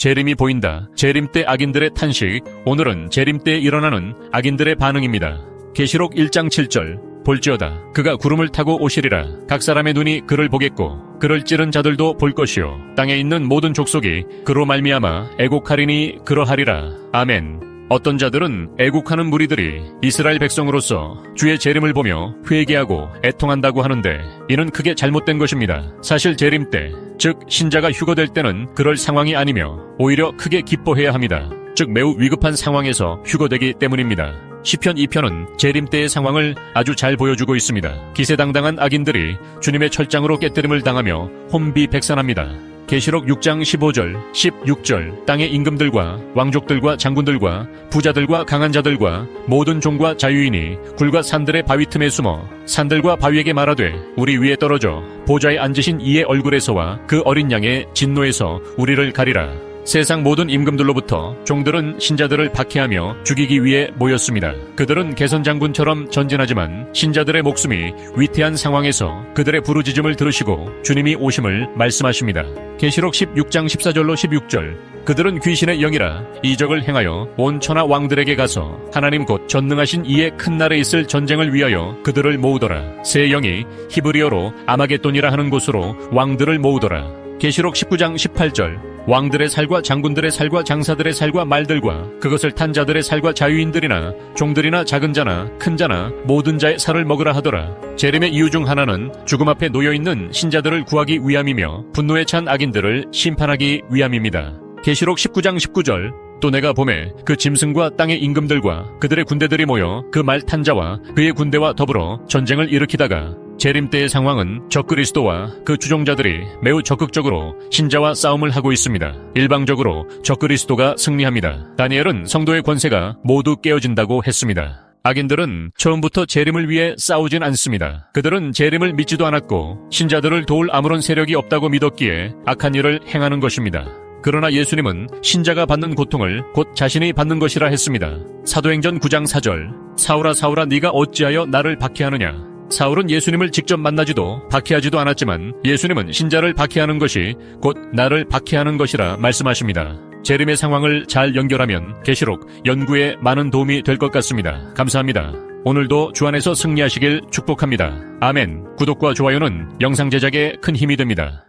재림이 보인다. 재림 때 악인들의 탄식. 오늘은 재림 때 일어나는 악인들의 반응입니다. 계시록 1장 7절. 볼지어다. 그가 구름을 타고 오시리라. 각 사람의 눈이 그를 보겠고 그를 찌른 자들도 볼 것이요. 땅에 있는 모든 족속이 그로 말미암아 애곡하리니 그러하리라. 아멘. 어떤 자들은 애국하는 무리들이 이스라엘 백성으로서 주의 재림을 보며 회개하고 애통한다고 하는데 이는 크게 잘못된 것입니다. 사실 재림 때, 즉 신자가 휴거될 때는 그럴 상황이 아니며 오히려 크게 기뻐해야 합니다. 즉 매우 위급한 상황에서 휴거되기 때문입니다. 시편 2편은 재림 때의 상황을 아주 잘 보여주고 있습니다. 기세당당한 악인들이 주님의 철장으로 깨뜨림을 당하며 혼비백산합니다. 계시록 6장 15절, 16절 땅의 임금들과 왕족들과 장군들과 부자들과 강한 자들과 모든 종과 자유인이 굴과 산들의 바위 틈에 숨어 산들과 바위에게 말하되 우리 위에 떨어져 보좌에 앉으신 이의 얼굴에서와 그 어린 양의 진노에서 우리를 가리라. 세상 모든 임금들로부터 종들은 신자들을 박해하며 죽이기 위해 모였습니다. 그들은 개선 장군처럼 전진하지만 신자들의 목숨이 위태한 상황에서 그들의 부르짖음을 들으시고 주님이 오심을 말씀하십니다. 계시록 16장 14절로 16절 그들은 귀신의 영이라 이적을 행하여 온 천하 왕들에게 가서 하나님 곧 전능하신 이의 큰 날에 있을 전쟁을 위하여 그들을 모으더라. 새 영이 히브리어로 아마겟돈이라 하는 곳으로 왕들을 모으더라. 계시록 19장 18절 왕들의 살과 장군들의 살과 장사들의 살과 말들과 그것을 탄 자들의 살과 자유인들이나 종들이나 작은 자나 큰 자나 모든 자의 살을 먹으라 하더라. 재림의 이유 중 하나는 죽음 앞에 놓여 있는 신자들을 구하기 위함이며 분노에 찬 악인들을 심판하기 위함입니다. 계시록 19장 19절 또 내가 봄에 그 짐승과 땅의 임금들과 그들의 군대들이 모여 그 말 탄 자와 그의 군대와 더불어 전쟁을 일으키다가 재림 때의 상황은 적그리스도와 그 주종자들이 매우 적극적으로 신자와 싸움을 하고 있습니다. 일방적으로 적그리스도가 승리합니다. 다니엘은 성도의 권세가 모두 깨어진다고 했습니다. 악인들은 처음부터 재림을 위해 싸우진 않습니다. 그들은 재림을 믿지도 않았고 신자들을 도울 아무런 세력이 없다고 믿었기에 악한 일을 행하는 것입니다. 그러나 예수님은 신자가 받는 고통을 곧 자신이 받는 것이라 했습니다. 사도행전 9장 4절 사울아 사울아 네가 어찌하여 나를 박해하느냐 사울은 예수님을 직접 만나지도 박해하지도 않았지만 예수님은 신자를 박해하는 것이 곧 나를 박해하는 것이라 말씀하십니다. 재림의 상황을 잘 연결하면 계시록 연구에 많은 도움이 될 것 같습니다. 감사합니다. 오늘도 주 안에서 승리하시길 축복합니다. 아멘. 구독과 좋아요는 영상 제작에 큰 힘이 됩니다.